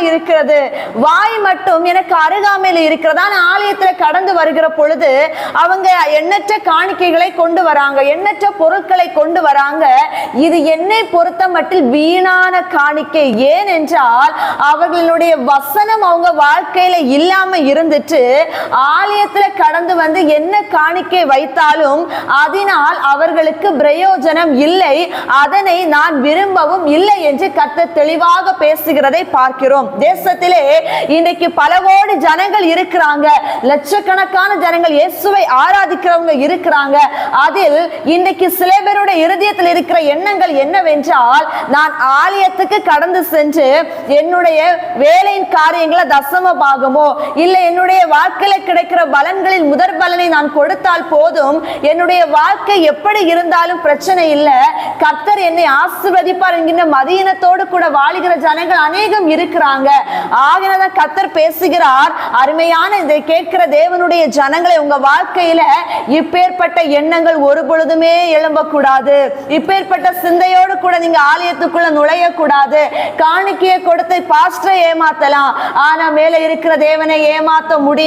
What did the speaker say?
இருக்கிறது. வாய் மட்டும் எனக்கு அருகாமையில் இருக்கிறதா. ஆலயத்துல கடந்து வருகிற பொழுது அவங்க எண்ணற்ற காணிக்கைகளை கொண்டு வராங்க. எண்ணற்ற பொருட்களை கொண்டு வராங்க. இது என்னை பொறுத்த மட்டில் வீணான காணிக்கை. ஏன் என்றால் அவர்களுடைய வசனம் அவங்க வாழ்க்கையில இல்லாம இருந்துட்டு ஆலயத்துல கடந்து வந்து என்ன காணிக்கை வைத்தாலும் அதனால் அவர்களுக்கு பிரயோஜனம் இல்லை. அதனை நான் விரும்பவும் இல்லை என்று கத்த தெளிவாக பேசுகிறதை பார்க்கிறோம். தேசத்திலே இன்றைக்கு பல கோடி ஜனங்கள் இருக்கிறாங்க. லட்சக்கணக்கான ஜனங்கள் இயேசுவை ஆராதிக்கிறவங்க இருக்கிறாங்க. அதில் இன்றைக்கு சில பேருடைய இருதயத்தில் இருக்கிற எண்ணங்கள் என்னவென்றால் நான் ஆலயத்துக்கு கடந்து சென்று என்னுடைய வேலையின் காரியங்களை தசம பாகமோ இல்லை என்னுடைய வாழ்க்கையில கிடைக்கிற பலன்களில் முதற் பலனை நான் கொடுத்தால் போதும் என்னுடைய வாழ்க்கை எப்படி இருந்தாலும் பிரச்சனை இல்லை. கர்த்தர் என்னை ஆசிர்வதிப்பார் என்கின்ற மதியினத்தோடு கூட வாழுகிற ஜனங்கள் அநேகம் இருக்கிறாங்க. ஆகினதான் கத்தர் பேசுகிறார். அருமையான இதை கேட்கிற தேவனுடைய ஜனங்களை உங்க வாழ்க்கையில இப்பேற்பட்ட எண்ணங்கள் ஒரு பொழுதுமே எழும்பக்கூடாது. இப்பேற்பட்ட சிந்தையோடு கூட நீங்க ஆலயத்துக்குள்ள நுழைய கூடாது காணிக்கையை கொடுத்து பாஸ்டரை ஏமாத்தலாம். ஆனா மேல இருக்கிற தேவனை ஏமாத்த முடியாது.